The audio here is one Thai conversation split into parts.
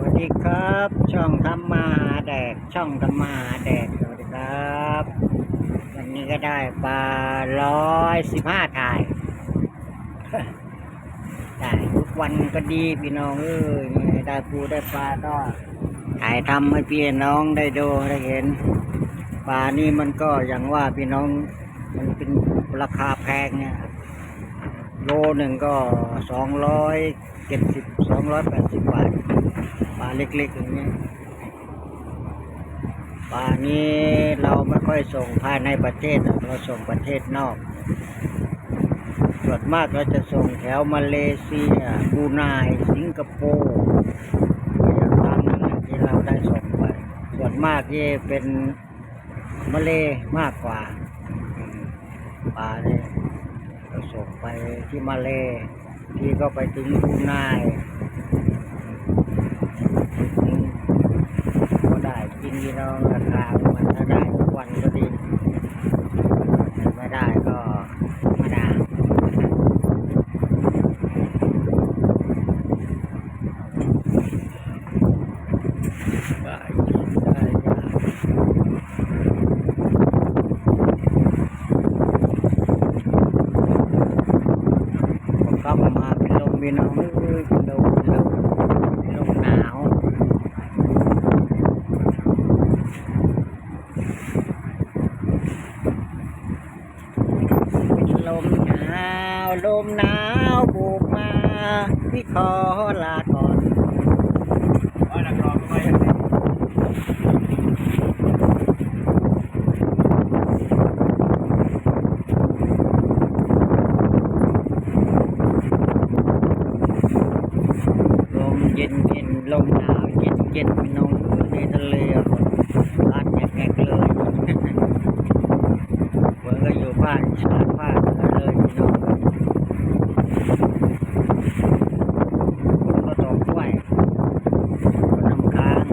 วัสดีครับ ช่องทำมาแดกช่องทำมาแดกสวัสดีครับ วันนี้ก็ได้ปลาร้อยสิบห้าถ่ายได้ทุกวันก็ดีพี่น้องเอ้ยได้ปูได้ปลาก็ถ่ายทำให้พี่น้องได้ดูได้เห็นปลานี่มันก็อย่างว่าพี่น้องมันเป็นราคาแพงเนี่ยโลหนึ่งก็สองร้อยเจ็ดสิบสองร้อยแปดสิบ ลาเล็กๆอย่างนี้ปลานี้เราไม่ค่อยส่งภายในประเทศเราส่งประเทศนอก ส่วนมากเราจะส่งแถวมาเลเซียบรูไนสิงคโปร์อย่างทางนั้นน่ะที่เราได้ส่งไป ส่วนมากที่เป็นมาเลมากกว่าปลาเนี่ยเราส่งไปที่มาเลที่ก็ไปถึงบรูไน ก็ ได้กินที่เราราคามันถ้าได้ทุกวันก็ดีไม่ได้ก็ไม่ได้ได้ได้ยาก็มาเป็นลมเป็นน้องเป็นลมเป็นลมเป็นลมหนาว ลมหนาว ลมหนาวบุกมา พี่ขอลาก่อนว่านักร้องก็ไม่ยังไงลมเย็นเย็นลมหนาวเย็นเย็นพี่น้องในทะเลอะร้านแงกๆเลย เมื่อก็อยู่บ้านชาร์จบ้านก็เลยพี่น้องฝนก็ตกด้วยก็น้ำค้าง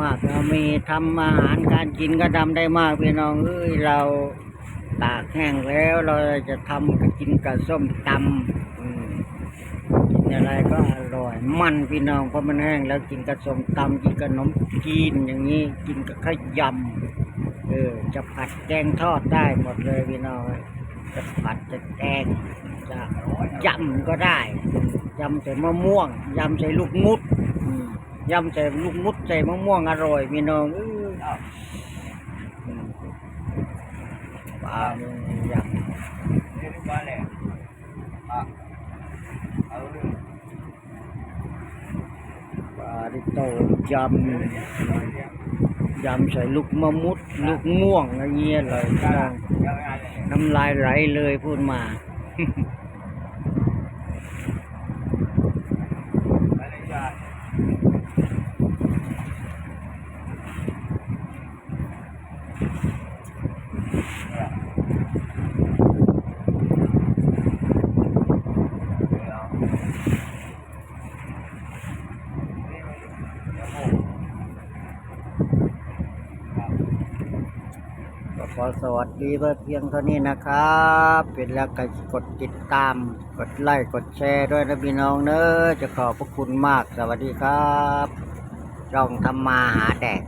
มากเรามีทำอาหารการกินก็ทำได้มากพี่น้องเอ้ยเราตากแห้งแล้วเราจะทำกินกับส้มตำกินอะไรก็อร่อยมันพี่น้องเพราะมันแห้งแล้วกินกับส้มตำกินกับขนมจีนอย่างนี้กินกับข้าวยำเออจะผัดแกงทอดได้หมดเลยพี่น้องจะผัดจะแกงจะยำก็ได้ยำใส่มะม่วงยำใส่ลูกมุดอืม ยำใส่ลูกมุดใส่มะม่วงอร่อยพี่น้องเอ้ยอืมปลาเนี่ยยเรียกว่าอะไรอะเอาเรื่องำปลาที่โตยำยำใส่ลูกมะมุดลูกม่วงอะไรเงี้ยเลยพี่น้องยังไงเลยน้ำลายไหลเลยพูดมา ไม่ได้ยาก ก็ ขอสวัสดีเพื่อเพียงเท่านี้นะครับเป็นแล้วก็กดติดตาม กดไลค์ กดแชร์ด้วยนะพี่น้องเนอะจะขอบพระคุณมาก สวัสดีครับจ้องทำมาหาแดก